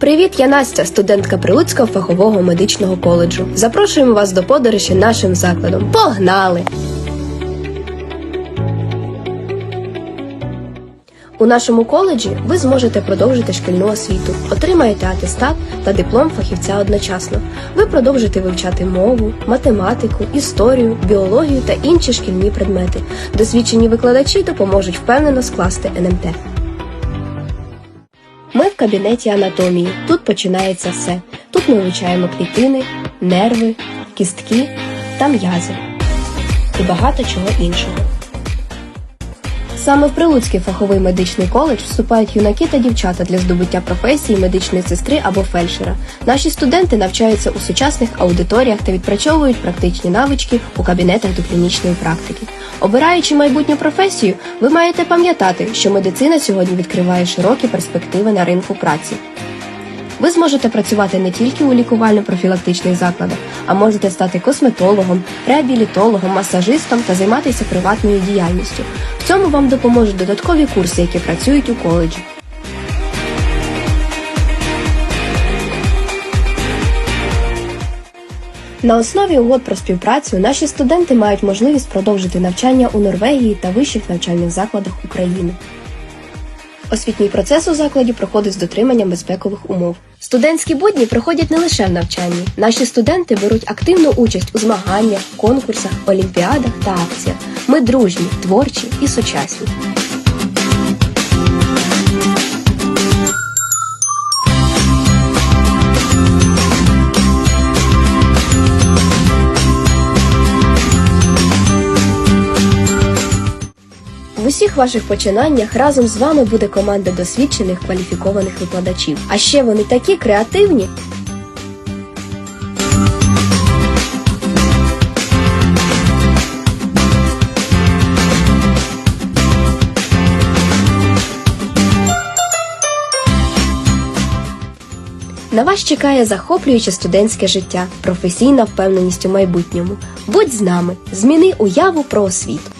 Привіт, я Настя, студентка Прилуцького фахового медичного коледжу. Запрошуємо вас до подорожі нашим закладом. Погнали! У нашому коледжі ви зможете продовжити шкільну освіту, отримаєте атестат та диплом фахівця одночасно. Ви продовжите вивчати мову, математику, історію, біологію та інші шкільні предмети. Досвідчені викладачі допоможуть впевнено скласти НМТ. Кабінеті анатомії. Тут починається все. Тут ми вивчаємо клітини, нерви, кістки та м'язи і багато чого іншого. Саме в Прилуцький фаховий медичний коледж вступають юнаки та дівчата для здобуття професії медичної сестри або фельдшера. Наші студенти навчаються у сучасних аудиторіях та відпрацьовують практичні навички у кабінетах до клінічної практики. Обираючи майбутню професію, ви маєте пам'ятати, що медицина сьогодні відкриває широкі перспективи на ринку праці. Ви зможете працювати не тільки у лікувально-профілактичних закладах, а можете стати косметологом, реабілітологом, масажистом та займатися приватною діяльністю. В цьому вам допоможуть додаткові курси, які працюють у коледжі. На основі угод про співпрацю наші студенти мають можливість продовжити навчання у Норвегії та вищих навчальних закладах України. Освітній процес у закладі проходить з дотриманням безпекових умов. Студентські будні проходять не лише в навчанні. Наші студенти беруть активну участь у змаганнях, конкурсах, олімпіадах та акціях. Ми дружні, творчі і сучасні. В усіх ваших починаннях разом з вами буде команда досвідчених кваліфікованих викладачів. А ще вони такі креативні. На вас чекає захоплююче студентське життя, професійна впевненість у майбутньому. Будь з нами, зміни уяву про освіту.